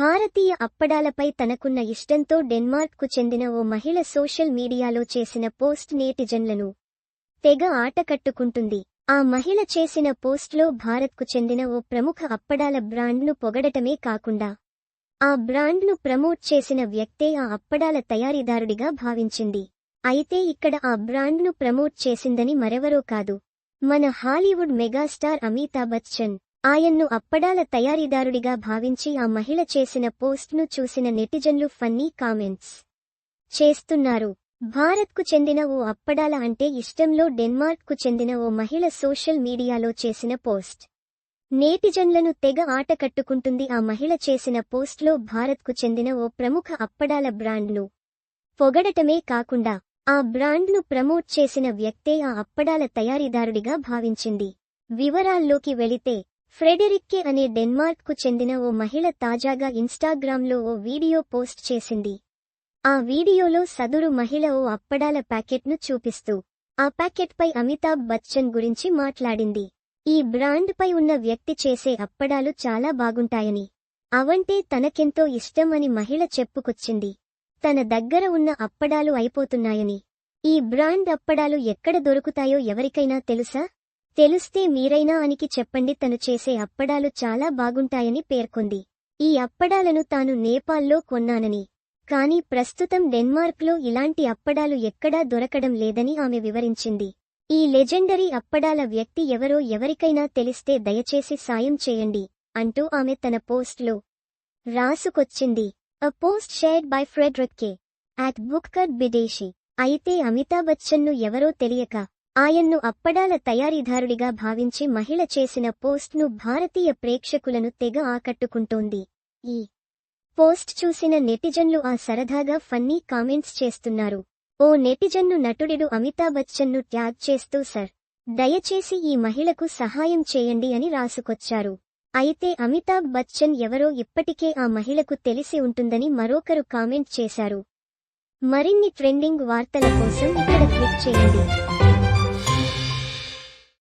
భారతీయ అప్పడాలపై తనకున్న ఇష్టంతో డెన్మార్క్కు చెందిన ఓ మహిళ సోషల్ మీడియాలో చేసిన పోస్ట్ నేటిజన్లను తెగ ఆటకట్టుకుంటుంది. ఆ మహిళ చేసిన పోస్ట్లో భారత్కు చెందిన ఓ ప్రముఖ అప్పడాల బ్రాండ్ను పొగడటమే కాకుండా ఆ బ్రాండ్ను ప్రమోట్ చేసిన వ్యక్తే ఆ అప్పడాల తయారీదారుడిగా భావించింది. అయితే ఇక్కడ ఆ బ్రాండ్ను ప్రమోట్ చేసిందని మరెవరో కాదు. మన హాలీవుడ్ మెగాస్టార్ అమితాబ్ బచ్చన్ ఆయన్ను అప్పడాల తయారీదారుడిగా భావించి ఆ మహిళ చేసిన పోస్ట్ను చూసిన నెటిజన్లు ఫన్నీ కామెంట్స్ చేస్తున్నారు. భారత్కు చెందిన ఓ అప్పడాల అంటే ఇష్టంలో డెన్మార్క్కు చెందిన ఓ మహిళ సోషల్ మీడియాలో చేసిన పోస్ట్. నేటిజన్లను తెగ ఆట కట్టుకుంటుంది ఆ మహిళ చేసిన పోస్ట్లో భారత్కు చెందిన ఓ ప్రముఖ అప్పడాల బ్రాండ్ను పొగడటమే కాకుండా ఆ బ్రాండ్ను ప్రమోట్ చేసిన వ్యక్తే ఆ అప్పడాల తయారీదారుడిగా భావించింది. వివరాల్లోకి వెళితే ఫ్రెడెరిక్కే అనే డెన్మార్క్కు చెందిన ఓ మహిళ తాజాగా ఇన్స్టాగ్రామ్లో ఓ వీడియో పోస్ట్ చేసింది. ఆ వీడియోలో సదురు మహిళ ఓ అప్పడాల ప్యాకెట్ను చూపిస్తూ ఆ ప్యాకెట్పై అమితాబ్ బచ్చన్ గురించి మాట్లాడింది. ఈ బ్రాండ్పై ఉన్న వ్యక్తి చేసే అప్పడాలు చాలా బాగుంటాయని అవంటే తనకెంతో ఇష్టం అని మహిళ చెప్పుకొచ్చింది. తన దగ్గర ఉన్న అప్పడాలు అయిపోతున్నాయని. ఈ బ్రాండ్ అప్పడాలు ఎక్కడ దొరుకుతాయో ఎవరికైనా తెలుసా? తెలుస్తే మీరైనా అనికి చెప్పండి తను చేసే అప్పడాలు చాలా బాగుంటాయని పేర్కొంది. ఈ అప్పడాలను తాను నేపాల్లో కొన్నానని. కాని ప్రస్తుతం డెన్మార్క్లో ఇలాంటి అప్పడాలు ఎక్కడా దొరకడం లేదని ఆమె వివరించింది. ఈ లెజెండరీ అప్పడాల వ్యక్తి ఎవరో ఎవరికైనా తెలిస్తే దయచేసి సాయం చేయండి అంటూ ఆమె తన పోస్ట్లో రాసుకొచ్చింది. A post shared by Fredrik K at Booker బిదేశీ అయితే అమితాబ్ బచ్చన్ను ఎవరో తెలియక ఆయన్ను అప్పడాల తయారీదారుడిగా భావించి మహిళ చేసిన పోస్ట్ను భారతీయ ప్రేక్షకులను తెగ ఆకట్టుకుంటోంది. ఈ పోస్ట్ చూసిన నెటిజన్లు ఆ సరదాగా ఫన్నీ కామెంట్స్ చేస్తున్నారు. ఓ నెటిజన్ను నటుడిడు అమితాబ్ బచ్చన్ను ట్యాగ్ చేస్తూ సర్ దయచేసి ఈ మహిళకు సహాయం చేయండి అని రాసుకొచ్చారు. అయితే అమితాబ్ బచ్చన్ ఎవరో ఇప్పటికే ఆ మహిళకు తెలిసి ఉంటుందని మరొకరు కామెంట్ చేశారు. మరిన్ని ట్రెండింగ్ వార్తల కోసం ఇక్కడ క్లిక్ చేయండి.